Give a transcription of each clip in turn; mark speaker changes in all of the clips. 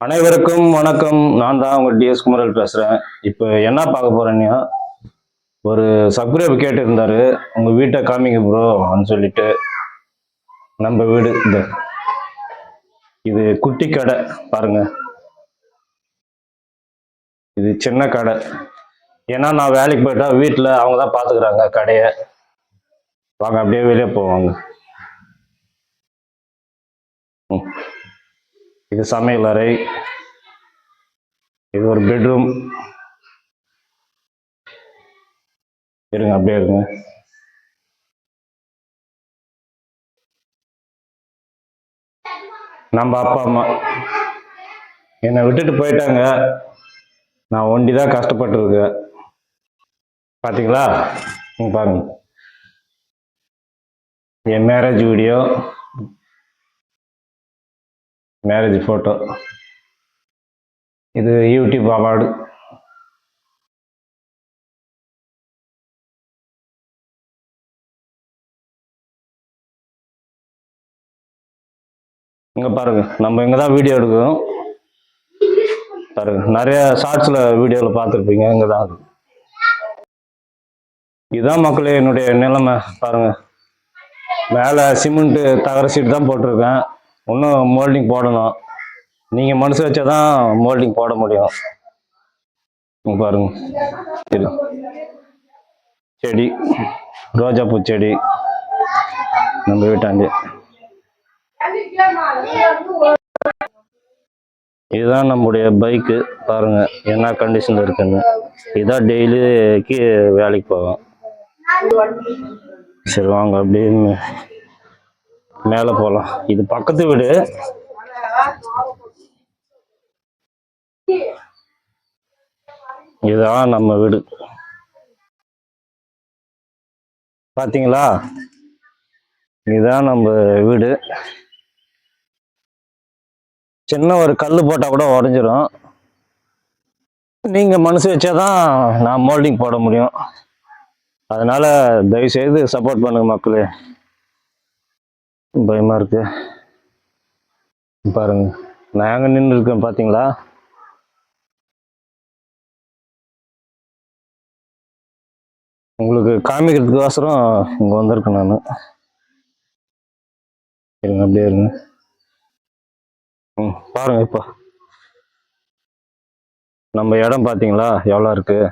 Speaker 1: அனைவருக்கும் வணக்கம். நான் தான் உங்கள் டிஎஸ் குமரல் பேசுகிறேன் இப்போ என்ன பார்க்க போறேன்னா ஒரு சப்ஸ்கிரைப் கேட்டிருந்தாரு. உங்கள் வீட்டை காமிங்க ப்ரோ அப்படின்னு சொல்லிட்டு. நம்ம வீடு இந்த இது குட்டி கடை பாருங்க. இது சின்ன கடை. ஏன்னா நான் வேலைக்கு போயிட்டா வீட்டில் அவங்க தான் பார்த்துக்கிறாங்க கடையை. வாங்க அப்படியே வெளியே போவாங்க ம். இது சமையல் அறை. இது ஒரு பெட்ரூம். இருங்க அப்படியே இருங்க. நம்ம அப்பா அம்மா என்னை விட்டுட்டு போயிட்டாங்க. நான் ஒண்டி தான் கஷ்டப்பட்டுருக்கேன். பார்த்தீங்களா இங்க பாருங்க. என் மேரேஜ் வீடியோ மேரேஜ் ஃபோட்டோ இது யூடியூப் அவார்டு இங்க பாருங்க நம்ம இங்கே தான் வீடியோ எடுக்கிறோம். பாருங்க நிறைய ஷார்ட்ஸ்ல வீடியோவில் பார்த்துருப்பீங்க இங்கே தான் இருக்கு. இதுதான் மக்களே என்னுடைய நிலைமை பாருங்க. மேலே சிமெண்ட் தகர சீட் தான் போட்டிருக்கேன். இன்னும் மோல்டிங் போடணும். நீங்கள் மனசு வச்சா தான் மோல்டிங் போட முடியும். பாருங்க. சரி செடி. ரோஜாப்பூ செடி. நம்ம வீட்டாண்டி. இதுதான் நம்முடைய பைக்கு பாருங்க. என்ன கண்டிஷன்ல இருக்குன்னு. இதான் டெய்லிக்கு வேலைக்கு போவோம் சரி வாங்க. அப்படியே மேலே போகலாம் இது பக்கத்து வீடு. இதுதான் நம்ம வீடு. பாத்தீங்களா? இதுதான் நம்ம வீடு. சின்ன ஒரு கல் போட்டா கூட உடஞ்சிரும். நீங்க மனசு வச்சாதான் நான் மோல்டிங் போட முடியும். அதனால தயவு செய்து சப்போர்ட் பண்ணுங்க மக்களே. பயமாக இருக்கு. பாருங்க. நான் அங்கே நின்று இருக்கேன் பார்த்தீங்களா உங்களுக்கு காமிக்கிறதுக்கோசரம் இங்கே வந்திருக்கேன் நான். இருங்க அப்படியே இருங்க. ம் பாருங்க இப்போ. நம்ம இடம் பார்த்தீங்களா எவ்வளோ இருக்குது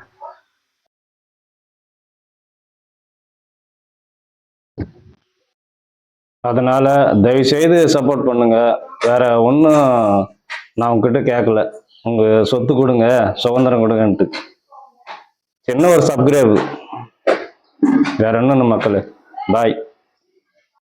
Speaker 1: அதனால தயவுசெய்து சப்போர்ட் பண்ணுங்க. வேற ஒன்றும் நான் உங்ககிட்ட கேட்கல உங்க சொத்து கொடுங்க சுதந்திரம் கொடுங்கன்ட்டு. சின்ன ஒரு சப்ஸ்கிரைப் வேற என்ன மக்களே? பாய்